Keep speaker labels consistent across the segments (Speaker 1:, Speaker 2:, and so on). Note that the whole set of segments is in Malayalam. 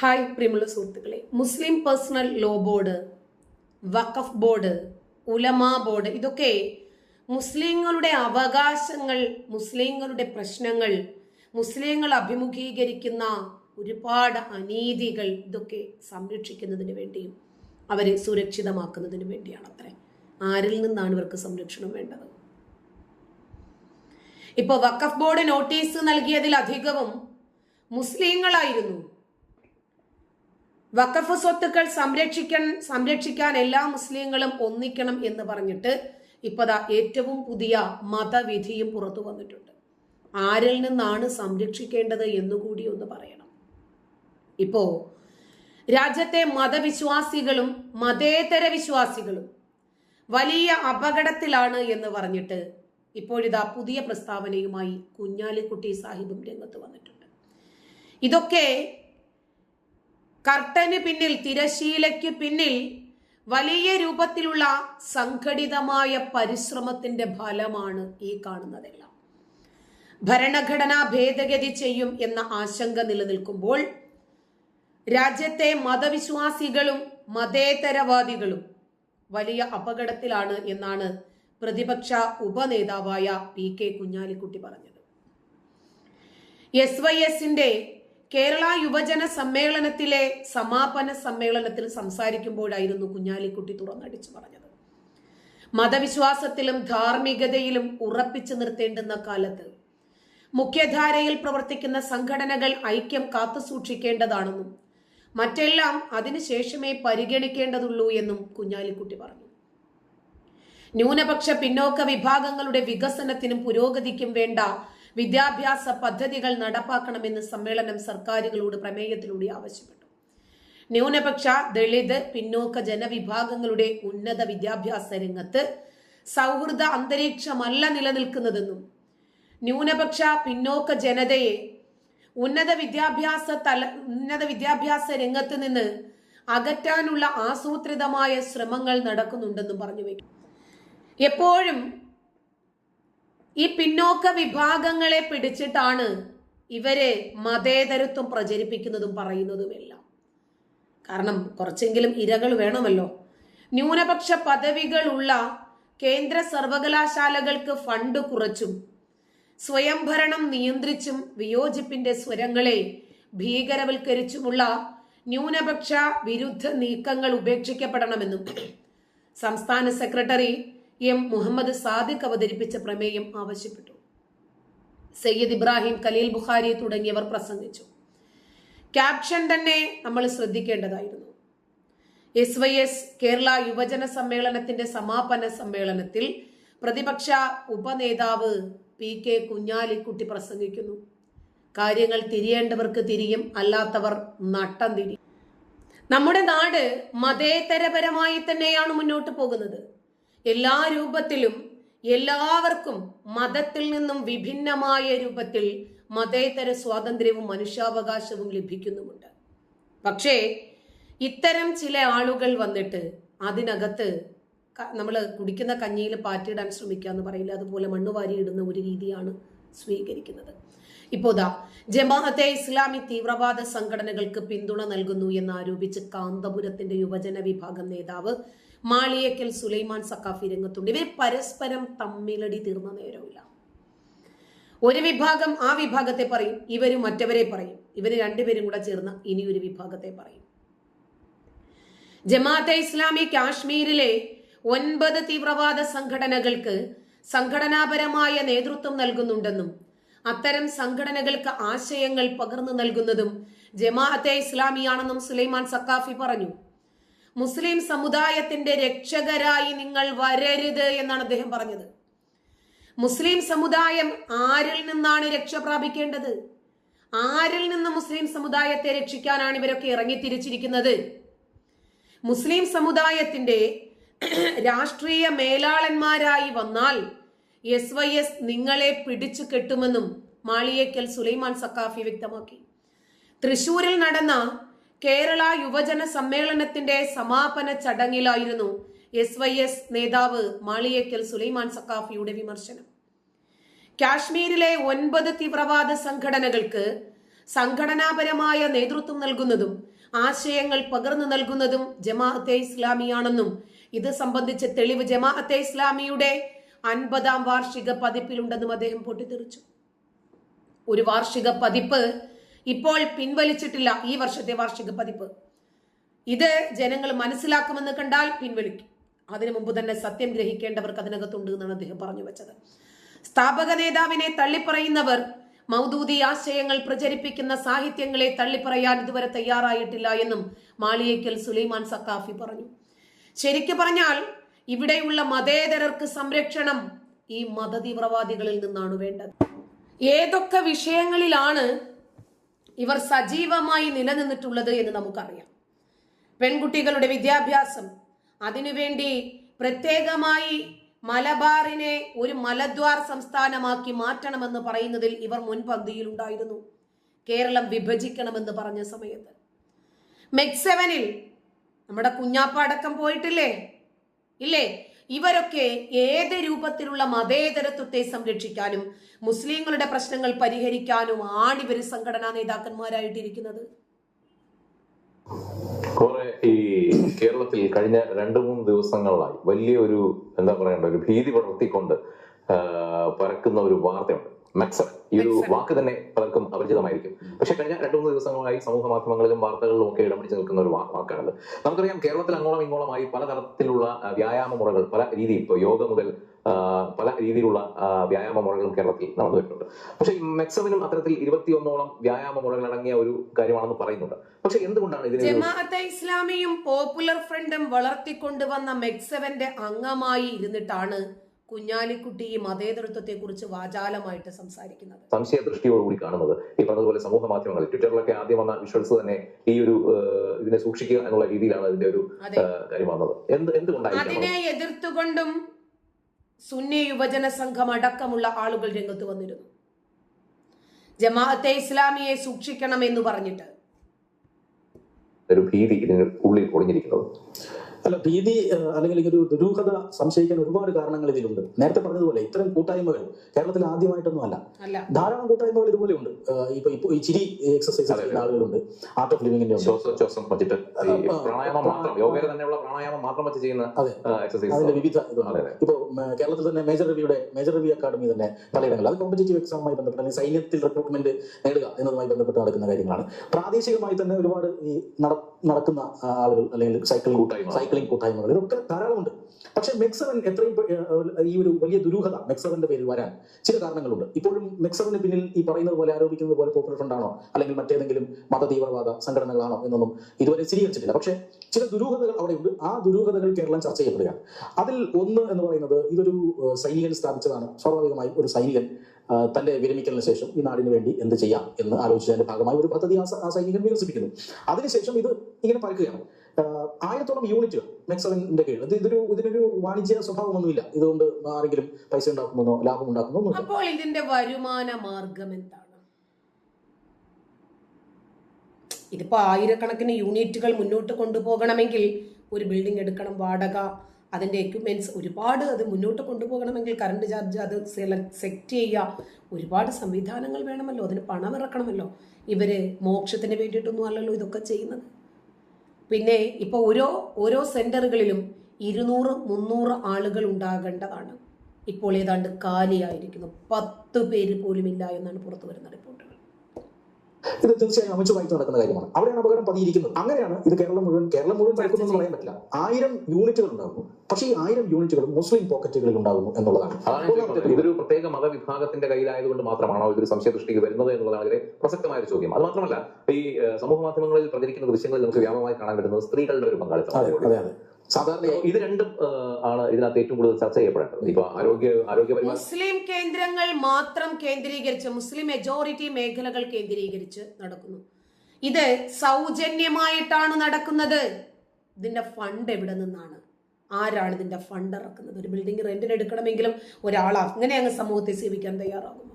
Speaker 1: ഹായ് പ്രിയമുള്ള സുഹൃത്തുക്കളെ. മുസ്ലിം പേഴ്സണൽ ലോ ബോർഡ് വഖഫ് ബോർഡ് ഉലമാ ബോർഡ് ഇതൊക്കെ മുസ്ലിങ്ങളുടെ അവകാശങ്ങൾ മുസ്ലിങ്ങളുടെ പ്രശ്നങ്ങൾ മുസ്ലിങ്ങൾ അഭിമുഖീകരിക്കുന്ന ഒരുപാട് അനീതികൾ ഇതൊക്കെ സംരക്ഷിക്കുന്നതിന് വേണ്ടിയും അവരെ സുരക്ഷിതമാക്കുന്നതിന് വേണ്ടിയാണ് അത്രേ. ആരിൽ നിന്നാണ് ഇവർക്ക് സംരക്ഷണം വേണ്ടത്? ഇപ്പോൾ വഖഫ് ബോർഡ് നോട്ടീസ് നൽകിയതിലധികവും മുസ്ലിങ്ങളായിരുന്നു. വഖഫ് സ്വത്തുക്കൾ സംരക്ഷിക്കാൻ സംരക്ഷിക്കാൻ എല്ലാ മുസ്ലിങ്ങളും ഒന്നിക്കണം എന്ന് പറഞ്ഞിട്ട് ഇപ്പതാ ഏറ്റവും പുതിയ മതവിധിയും പുറത്തു വന്നിട്ടുണ്ട്. ആരിൽ നിന്നാണ് സംരക്ഷിക്കേണ്ടത് എന്നുകൂടി ഒന്ന് പറയണം. ഇപ്പോ രാജ്യത്തെ മതവിശ്വാസികളും മതേതര വിശ്വാസികളും വലിയ അപകടത്തിലാണ് എന്ന് പറഞ്ഞിട്ട് ഇപ്പോഴിതാ പുതിയ പ്രസ്താവനയുമായി കുഞ്ഞാലിക്കുട്ടി സാഹിബും രംഗത്ത് വന്നിട്ടുണ്ട്. ഇതൊക്കെ കർട്ടന് പിന്നിൽ തിരശീലയ്ക്ക് പിന്നിൽ വലിയ രൂപത്തിലുള്ള സംഘടിതമായ പരിശ്രമത്തിന്റെ ഫലമാണ് ഈ കാണുന്നതെല്ലാം. ഭരണഘടനാ ഭേദഗതി ചെയ്യും എന്ന ആശങ്ക നിലനിൽക്കുമ്പോൾ രാജ്യത്തെ മതവിശ്വാസികളും മതേതരവാദികളും വലിയ അപകടത്തിലാണ് എന്നാണ് പ്രതിപക്ഷ ഉപനേതാവായ പി കെ കുഞ്ഞാലിക്കുട്ടി പറഞ്ഞത്. എസ് വൈ എസിന്റെ കേരള യുവജന സമ്മേളനത്തിലെ സമാപന സമ്മേളനത്തിൽ സംസാരിക്കുമ്പോഴായിരുന്നു കുഞ്ഞാലിക്കുട്ടി തുറന്നടിച്ചു പറഞ്ഞത്. മതവിശ്വാസത്തിലും ധാർമ്മികതയിലും ഉറപ്പിച്ചു നിർത്തേണ്ടുന്ന കാലത്ത് മുഖ്യധാരയിൽ പ്രവർത്തിക്കുന്ന സംഘടനകൾ ഐക്യം കാത്തുസൂക്ഷിക്കേണ്ടതാണെന്നും മറ്റെല്ലാം അതിനുശേഷമേ പരിഗണിക്കേണ്ടതുള്ളൂ എന്നും കുഞ്ഞാലിക്കുട്ടി പറഞ്ഞു. ന്യൂനപക്ഷ പിന്നോക്ക വിഭാഗങ്ങളുടെ വികസനത്തിനും പുരോഗതിക്കും വേണ്ട വിദ്യാഭ്യാസ പദ്ധതികൾ നടപ്പാക്കണമെന്ന് സമ്മേളനം സർക്കാരുകളോട് പ്രമേയത്തിലൂടെ ആവശ്യപ്പെട്ടു. ന്യൂനപക്ഷ ദളിത് പിന്നോക്ക ജനവിഭാഗങ്ങളുടെ ഉന്നത വിദ്യാഭ്യാസ രംഗത്ത് സൗഹൃദ അന്തരീക്ഷമല്ല നിലനിൽക്കുന്നതെന്നും ന്യൂനപക്ഷ പിന്നോക്ക ജനതയെ ഉന്നത വിദ്യാഭ്യാസ തല ഉന്നത വിദ്യാഭ്യാസ രംഗത്ത് നിന്ന് അകറ്റാനുള്ള ആസൂത്രിതമായ ശ്രമങ്ങൾ നടക്കുന്നുണ്ടെന്നും പറഞ്ഞു വയ്ക്കും. എപ്പോഴും ഈ പിന്നോക്ക വിഭാഗങ്ങളെ പിടിച്ചിട്ടാണ് ഇവരെ മതേതരത്വം പ്രചരിപ്പിക്കുന്നതും പറയുന്നതുമെല്ലാം. കാരണം കുറച്ചെങ്കിലും ഇരകൾ വേണമല്ലോ. ന്യൂനപക്ഷ പദവികളുള്ള കേന്ദ്ര സർവകലാശാലകൾക്ക് ഫണ്ട് കുറച്ചും സ്വയംഭരണം നിയന്ത്രിച്ചും വിയോജിപ്പിന്റെ സ്വരങ്ങളെ ഭീകരവൽക്കരിച്ചുമുള്ള ന്യൂനപക്ഷ വിരുദ്ധ നീക്കങ്ങൾ ഉപേക്ഷിക്കപ്പെടണമെന്നും സംസ്ഥാന സെക്രട്ടറി എം മുഹമ്മദ് സാദിഖ് അവതരിപ്പിച്ച പ്രമേയം ആവശ്യപ്പെട്ടു. സയ്യിദ് ഇബ്രാഹിം കലീൽ ബുഖാരി തുടങ്ങിയവർ പ്രസംഗിച്ചു. ക്യാപ്ഷൻ തന്നെ നമ്മൾ ശ്രദ്ധിക്കേണ്ടതായിരുന്നു. എസ് വൈ എസ് കേരള യുവജന സമ്മേളനത്തിന്റെ സമാപന സമ്മേളനത്തിൽ പ്രതിപക്ഷ ഉപനേതാവ് പി കെ കുഞ്ഞാലിക്കുട്ടി പ്രസംഗിക്കുന്നു. കാര്യങ്ങൾ തിരിയേണ്ടവർക്ക് തിരിയും അല്ലാത്തവർ നട്ടം തിരി നമ്മുടെ നാട് മതേതരപരമായി തന്നെയാണ് മുന്നോട്ട് പോകുന്നത്. എല്ലാ രൂപത്തിലും എല്ലാവർക്കും മതത്തിൽ നിന്നും വിഭിന്നമായ രൂപത്തിൽ മതേതര സ്വാതന്ത്ര്യവും മനുഷ്യാവകാശവും ലഭിക്കുന്നുമുണ്ട്. പക്ഷേ ഇത്തരം ചില ആളുകൾ വന്നിട്ട് അതിനകത്ത് നമ്മൾ കുടിക്കുന്ന കഞ്ഞിയിൽ പാറ്റിയിടാൻ ശ്രമിക്കുക എന്ന് പറയില്ല. അതുപോലെ മണ്ണുവാരി ഇടുന്ന ഒരു രീതിയാണ് സ്വീകരിക്കുന്നത്. ഇപ്പോ ദാ ജമാഅത്തെ ഇസ്ലാമി തീവ്രവാദ സംഘടനകൾക്ക് പിന്തുണ നൽകുന്നു എന്ന് എന്നാരോപിച്ച് കാന്തപുരത്തിന്റെ യുവജന വിഭാഗം നേതാവ് മാളിയക്കൽ സുലൈമാൻ സക്കാഫി രംഗത്തുണ്ട്. ഇവർ പരസ്പരം തമ്മിലടി തീർന്ന നേരമില്ല ഒരു വിഭാഗം ആ വിഭാഗത്തെ പറയും ഇവർ മറ്റവരെ പറയും. ഇവർ രണ്ടുപേരും കൂടെ ചേർന്ന് ഇനിയൊരു വിഭാഗത്തെ പറയും. ജമാഅത്തെ ഇസ്ലാമി കാശ്മീരിലെ ഒൻപത് തീവ്രവാദ സംഘടനകൾക്ക് സംഘടനാപരമായ നേതൃത്വം നൽകുന്നുണ്ടെന്നും അത്തരം സംഘടനകൾക്ക് ആശയങ്ങൾ പകർന്നു നൽകുന്നതും ജമാഅത്തെ ഇസ്ലാമിയാണെന്നും സുലൈമാൻ സക്കാഫി പറഞ്ഞു. മുസ്ലിം സമുദായത്തിന്റെ രക്ഷകരായി നിങ്ങൾ വരരുത് എന്നാണ് അദ്ദേഹം പറഞ്ഞത്. മുസ്ലിം സമുദായം ആരിൽ നിന്നാണ് രക്ഷ പ്രാപിക്കേണ്ടത്? ആരിൽ നിന്ന് മുസ്ലിം സമുദായത്തെ രക്ഷിക്കാനാണ് ഇവരൊക്കെ ഇറങ്ങിത്തിരിച്ചിരിക്കുന്നത്? മുസ്ലിം സമുദായത്തിന്റെ രാഷ്ട്രീയ മേലാളന്മാരായി വന്നാൽ എസ് വൈ എസ് നിങ്ങളെ പിടിച്ചു കെട്ടുമെന്നും മാളിയേക്കൽ സുലൈമാൻ സക്കാഫി വ്യക്തമാക്കി. തൃശൂരിൽ നടന്ന കേരള യുവജന സമ്മേളനത്തിന്റെ സമാപന ചടങ്ങിലായിരുന്നു എസ് വൈ എസ് നേതാവ് മാളിയേക്കൽ സുലൈമാൻ സക്കാഫിയുടെ വിമർശനം. കാശ്മീരിലെ ഒൻപത് തീവ്രവാദ സംഘടനകൾക്ക് സംഘടനാപരമായ നേതൃത്വം നൽകുന്നതും ആശയങ്ങൾ പകർന്നു നൽകുന്നതും ജമാഅത്തെ ഇസ്ലാമിയാണെന്നും ഇത് സംബന്ധിച്ച തെളിവ് ജമാഅത്തെ ഇസ്ലാമിയുടെ അൻപതാം വാർഷിക പതിപ്പിലുണ്ടെന്നും അദ്ദേഹം പൊട്ടിത്തെറിച്ചു. ഒരു വാർഷിക പതിപ്പ് ഇപ്പോൾ പിൻവലിച്ചിട്ടില്ല ഈ വർഷത്തെ വാർഷിക പതിപ്പ്. ഇത് ജനങ്ങൾ മനസ്സിലാക്കുമെന്ന് കണ്ടാൽ പിൻവലിക്കും. അതിനു മുമ്പ് തന്നെ സത്യം ഗ്രഹിക്കേണ്ടവർക്ക് അതിനകത്തുണ്ട് എന്നാണ് അദ്ദേഹം പറഞ്ഞു വെച്ചത്. സ്ഥാപക നേതാവിനെ തള്ളിപ്പറയുന്നവർ മൗദൂദി ആശയങ്ങൾ പ്രചരിപ്പിക്കുന്ന സാഹിത്യങ്ങളെ തള്ളിപ്പറയാൻ ഇതുവരെ തയ്യാറായിട്ടില്ല എന്നും മാളിയേക്കൽ സുലൈമാൻ സക്കാഫി പറഞ്ഞു. ശരിക്കു പറഞ്ഞാൽ ഇവിടെയുള്ള മതേതരർക്ക് സംരക്ഷണം ഈ മതതീവ്രവാദികളിൽ നിന്നാണ് വേണ്ടത്. ഏതൊക്കെ വിഷയങ്ങളിലാണ് ഇവർ സജീവമായി നിലനിന്നിട്ടുള്ളത് എന്ന് നമുക്കറിയാം. പെൺകുട്ടികളുടെ വിദ്യാഭ്യാസം അതിനുവേണ്ടി പ്രത്യേകമായി മലബാറിനെ ഒരു മലദ്വാർ സംസ്ഥാനമാക്കി മാറ്റണമെന്ന് പറയുന്നതിൽ ഇവർ മുൻപന്തിയിലുണ്ടായിരുന്നു. കേരളം വിഭജിക്കണമെന്ന് പറഞ്ഞ സമയത്ത്. മെക്സെവനിൽ നമ്മുടെ കുഞ്ഞാപ്പ അടക്കം പോയിട്ടില്ലേ? ഇല്ലേ? ഇവരൊക്കെ ഏത് രൂപത്തിലുള്ള മതേതരത്വത്തെ സംരക്ഷിക്കാനും മുസ്ലിങ്ങളുടെ പ്രശ്നങ്ങൾ പരിഹരിക്കാനും ആണ് ഇവർ സംഘടനാ നേതാക്കന്മാരായിട്ടിരിക്കുന്നത്.
Speaker 2: ഈ കേരളത്തിൽ കഴിഞ്ഞ രണ്ട് മൂന്ന് ദിവസങ്ങളിലായി വലിയ ഒരു എന്താ പറയണ്ട ഒരു ഭീതി പടർത്തിക്കൊണ്ട് പരക്കുന്ന ഒരു വാർത്തയുണ്ട്. മെക്സർ ഈ ഒരു വാക്ക് തന്നെ പലർക്കും അപരിചിതമായിരിക്കും. പക്ഷെ കഴിഞ്ഞ രണ്ടു മൂന്ന് ദിവസങ്ങളായി സമൂഹ മാധ്യമങ്ങളിലും വാർത്തകളിലും ഒക്കെ ഇടം പിടിച്ച് നിൽക്കുന്ന ഒരു വാക്കാണത്. നമുക്കറിയാം കേരളത്തിൽ അങ്ങോളം ഇങ്ങോളമായി പലതരത്തിലുള്ള വ്യായാമ മുറകൾ പല രീതി ഇപ്പോൾ യോഗ മുതൽ പല രീതിയിലുള്ള വ്യായാമ മുറകളും കേരളത്തിൽ നടന്നു വരുന്നുണ്ട്. പക്ഷെ ഈ മെക്സവിനും അത്തരത്തിൽ ഇരുപത്തിയൊന്നോളം വ്യായാമ മുറകൾ അടങ്ങിയ ഒരു കാര്യമാണെന്ന് പറയുന്നുണ്ട്. പക്ഷെ എന്തുകൊണ്ടാണ് ഇതിന്
Speaker 1: ജമാഅത്തെ ഇസ്ലാമിയും പോപ്പുലർ ഫ്രണ്ടും വളർത്തിക്കൊണ്ടുവന്ന മെക്സവന്റെ അംഗമായി ഇരുന്നിട്ടാണ് കുഞ്ഞാലിക്കുട്ടി ഈ മതേതരത്വത്തെ കുറിച്ച് വാചാലമായിട്ട് സംസാരിക്കുന്നത്.
Speaker 2: സംശയ ദൃഷ്ടിയോടുകൂടി കാണുന്നത്. ഈ പറഞ്ഞതുപോലെ സമൂഹ മാധ്യമങ്ങളിൽ ട്വിറ്ററിലൊക്കെ ആദ്യം വന്ന വിഷ്വൽസ് തന്നെ ഈ ഒരു ഇതിനെ സൂക്ഷിക്കുക എന്നുള്ള രീതിയിലാണ് ഇതിന്റെ ഒരു കാര്യം വന്നത്. എന്ത് എന്തുകൊണ്ടാണ്
Speaker 1: അതിനെ എതിർത്തുകൊണ്ടും സുന്നി യുവജന സംഘം അടക്കമുള്ള ആളുകൾ രംഗത്ത് വന്നിരുന്നു. ജമാഅത്തെ ഇസ്ലാമിയെ സൂക്ഷിക്കണം എന്ന് പറഞ്ഞിട്ട്.
Speaker 2: ഒരു ഭീതി ഇതിന് ഉള്ളിൽ ഒളിഞ്ഞിരിക്കുന്നത്
Speaker 3: അല്ല ഭീതി അല്ലെങ്കിൽ ഇങ്ങനെ ഒരു ദുരൂഹത സംശയിക്കാൻ ഒരുപാട് കാരണങ്ങൾ ഇതിലുണ്ട്. നേരത്തെ പറഞ്ഞതുപോലെ ഇത്തരം കൂട്ടായ്മകൾ കേരളത്തിൽ ആദ്യമായിട്ടൊന്നും അല്ല. ധാരാളം കൂട്ടായ്മകൾ ഇതുപോലെ ഉണ്ട്. ഇപ്പൊ ഇപ്പൊ ഈ ചിരി എക്സസൈസ് ചെയ്യുന്ന ആളുകളുണ്ട്. ആർട്ട് ഓഫ് ലിവിംഗിന്റെ
Speaker 2: ശ്വാസോച്ഛ്വാസം വെച്ചിട്ട് പ്രാണായാമം മാത്രം യോഗയിൽ തന്നെയുള്ള പ്രാണായാമം മാത്രം വെച്ച് ചെയ്യുന്ന. എക്സസൈസ്
Speaker 3: അതിന്റെ വിവിധ ഇതുണ്ട്. ഇപ്പൊ കേരളത്തിൽ തന്നെ മേജർ റിവ്യൂടെ മേജർ റിവ്യൂ അക്കാദമി തന്നെ പലയിടങ്ങൾ അത് കോമ്പറ്റേറ്റീവ് എക്സാമുമായി ബന്ധപ്പെട്ട് അല്ലെങ്കിൽ സൈന്യത്തിൽ റിക്രൂട്ട്മെന്റ് നേടുക എന്നതുമായി ബന്ധപ്പെട്ട് നടക്കുന്ന കാര്യങ്ങളാണ്. പ്രാദേശികമായി തന്നെ ഒരുപാട് ഈ നടക്കുന്ന ആ, ആളുകൾ അല്ലെങ്കിൽ സൈക്കിൾ
Speaker 2: കൂട്ടായ്മ.
Speaker 3: സൈക്ലിംഗ് കൂട്ടായ്മകൾ. ഇതൊക്കെ ധാരാളമുണ്ട്. പക്ഷേ മെക്സവൻ എത്രയും ഈ ഒരു വലിയ ദുരൂഹത മെക്സവന്റെ പേരിൽ വരാൻ ചില കാരണങ്ങളുണ്ട്. ഇപ്പോഴും മെക്സവന് പിന്നിൽ ഈ പറയുന്നത് പോലെ ആരോപിക്കുന്നത് പോലെ പോപ്പുലർ ഫ്രണ്ടാണോ അല്ലെങ്കിൽ മറ്റേതെങ്കിലും മത തീവ്രവാദ സംഘടനകളാണോ എന്നൊന്നും ഇതുവരെ സ്ഥിരീകരിച്ചിട്ടില്ല. പക്ഷേ ചില ദുരൂഹതകൾ അവിടെയുണ്ട്. ആ ദുരൂഹതകൾ കേരളം ചർച്ച ചെയ്യപ്പെടുകയാണ്. അതിൽ ഒന്ന് എന്ന് പറയുന്നത് ഇതൊരു സൈനികൻ സ്ഥാപിച്ചതാണ്. സ്വാഭാവികമായി ഒരു സൈനികൻ തന്റെ വിരമിക്കലിന് ശേഷം ഈ നാടിന് വേണ്ടി എന്ത് ചെയ്യാം എന്ന് ആലോചിച്ചതിന്റെ ഭാഗമായി ഒരു പദ്ധതി ആ സൈനികൻ വികസിപ്പിക്കുന്നു. അതിനുശേഷം ഇത് ഇങ്ങനെ പരക്കുകയാണ്. ആ, ആയിരത്തോളം യൂണിറ്റുകൾ മെക്സവന്റെ കീഴിൽ. ഇതൊരു ഇതിനൊരു വാണിജ്യ സ്വഭാവമൊന്നുമില്ല. ഇതുകൊണ്ട് ആരെങ്കിലും പൈസ ഉണ്ടാക്കുന്നോ ലാഭം ഉണ്ടാക്കുന്നോ ഒന്നുമില്ല.
Speaker 1: അപ്പോൾ ഇതിന്റെ വരുമാന മാർഗം എന്താണ്? ഇതിപ്പോ ആയിരക്കണക്കിന് യൂണിറ്റുകൾ മുന്നോട്ട് കൊണ്ടുപോകണമെങ്കിൽ ഒരു ബിൽഡിംഗ് എടുക്കണം വാടക അതിന്റെ എക്യുപ്മെന്റ്സ് ഒരുപാട് അത് മുന്നോട്ട് കൊണ്ടുപോകണമെങ്കിൽ കറണ്ട് ചാർജ് അത് സെറ്റ് ചെയ്യുക. ഒരുപാട് സംവിധാനങ്ങൾ വേണമല്ലോ അതിന് പണം ഇറക്കണമല്ലോ. ഇവർ മോക്ഷത്തിന് വേണ്ടിയിട്ടൊന്നും അല്ലല്ലോ ഇതൊക്കെ ചെയ്യുന്നത്. പിന്നെ ഇപ്പൊ ഓരോ ഓരോ സെന്ററുകളിലും ഇരുന്നൂറ് മുന്നൂറ് ആളുകൾ ഉണ്ടാകേണ്ടതാണ്. ഇപ്പോൾ ഏതാണ്ട് കാലിയായിരിക്കുന്നു. പത്ത് പേര് പോലും ഇല്ല എന്നാണ് പുറത്തു വരുന്ന റിപ്പോർട്ടുകൾ.
Speaker 3: ഇത് തീർച്ചയായും അമിച്ചുമായിട്ട് നടക്കുന്ന കാര്യമാണ്. അവിടെയാണ് അപകടം പതിയിരിക്കുന്നത്. അങ്ങനെയാണ് ഇത് കേരളം മുഴുവൻ കേരളം മുഴുവൻ പരക്കുന്നെന്ന് പറയാൻ പറ്റില്ല. ആയിരം യൂണിറ്റുകൾ ഉണ്ടാകുന്നു. പക്ഷേ ഈ ആയിരം യൂണിറ്റുകൾ മുസ്ലിം പോക്കറ്റുകളിൽ ഉണ്ടാകുന്നു എന്നുള്ളതാണ്.
Speaker 2: ഇതൊരു പ്രത്യേക മതവിഭാഗത്തിന്റെ കയ്യിലായതുകൊണ്ട് മാത്രമാണോ ഇതൊരു സംശയ ദൃഷ്ടിക്ക് വരുന്നത് എന്നുള്ളതാണ് ഇതിലെ പ്രസക്തമായ ഒരു ചോദ്യം. അത് മാത്രമല്ല ഈ സമൂഹ മാധ്യമങ്ങളിൽ പ്രചരിക്കുന്ന ദൃശ്യങ്ങളിൽ നമുക്ക് വ്യാപകമായി കാണാൻ പറ്റുന്നത് സ്ത്രീകളുടെ ഒരു
Speaker 3: അതെ
Speaker 2: പങ്കാളിത്തം
Speaker 3: സാധാരണയായി
Speaker 2: ഇത് രണ്ടും ആണ് ഇതിനകത്ത് ഏറ്റവും കൂടുതൽ ചർച്ച ചെയ്യപ്പെടേണ്ടത്. ഇപ്പൊ ആരോഗ്യ ആരോഗ്യ
Speaker 1: മുസ്ലിം കേന്ദ്രങ്ങൾ മാത്രം കേന്ദ്രീകരിച്ച് മുസ്ലിം മെജോറിറ്റി മേഖലകൾ കേന്ദ്രീകരിച്ച് നടക്കുന്നു. ഇത് സൗജന്യമായിട്ടാണ് നടക്കുന്നത്. ഇതിന്റെ ഫണ്ട് എവിടെ നിന്നാണ്? ആരാണ് ഇതിന്റെ ഫണ്ട് ഇറക്കുന്നത്? ഒരു ബിൽഡിംഗ് റെന്റിന് എടുക്കണമെങ്കിലും ഒരാൾ അങ്ങനെ അങ്ങ് സമൂഹത്തെ സേവിക്കാൻ തയ്യാറാകുമോ?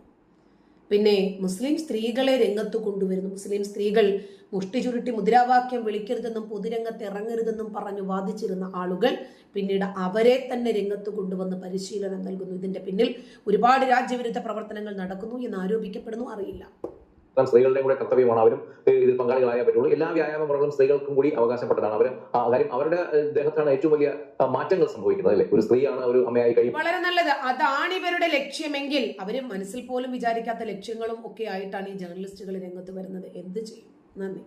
Speaker 1: പിന്നെ മുസ്ലിം സ്ത്രീകളെ രംഗത്ത് കൊണ്ടുവരുന്നു. മുസ്ലിം സ്ത്രീകൾ മുഷ്ടി ചുരുട്ടി മുദ്രാവാക്യം വിളിക്കരുതെന്നും പൊതുരംഗത്ത് ഇറങ്ങരുതെന്നും പറഞ്ഞു വാദിച്ചിരുന്ന ആളുകൾ പിന്നീട് അവരെ തന്നെ രംഗത്ത് കൊണ്ടുവന്ന് പരിശീലനം നൽകുന്നു. ഇതിന്റെ പിന്നിൽ ഒരുപാട് രാജ്യവിരുദ്ധ പ്രവർത്തനങ്ങൾ നടക്കുന്നു എന്ന് ആരോപിക്കപ്പെടുന്നു അറിയില്ല.
Speaker 2: കാരണം സ്ത്രീകളുടെയും കൂടെ കർത്തവ്യമാണ് അവരും ഇതിൽ പങ്കാളികളായേ പറ്റുള്ളൂ. എല്ലാ വ്യായാമ മുറകളും സ്ത്രീകൾക്കും കൂടി അവകാശപ്പെട്ടതാണ്. അവർ കാര്യം അവരുടെ ദേഹത്താണ് ഏറ്റവും വലിയ മാറ്റങ്ങൾ സംഭവിക്കുന്നത് അല്ലേ? ഒരു സ്ത്രീയാണ് ഒരു അമ്മയായി കഴിയും
Speaker 1: വളരെ നല്ലത്. അതാണ് ഇവരുടെ ലക്ഷ്യമെങ്കിൽ അവർ മനസ്സിൽ പോലും വിചാരിക്കാത്ത ലക്ഷ്യങ്ങളും ഒക്കെ ആയിട്ടാണ് ഈ ജേർണലിസ്റ്റുകൾ രംഗത്ത് വരുന്നത്. എന്ത് ചെയ്യും? നന്ദി.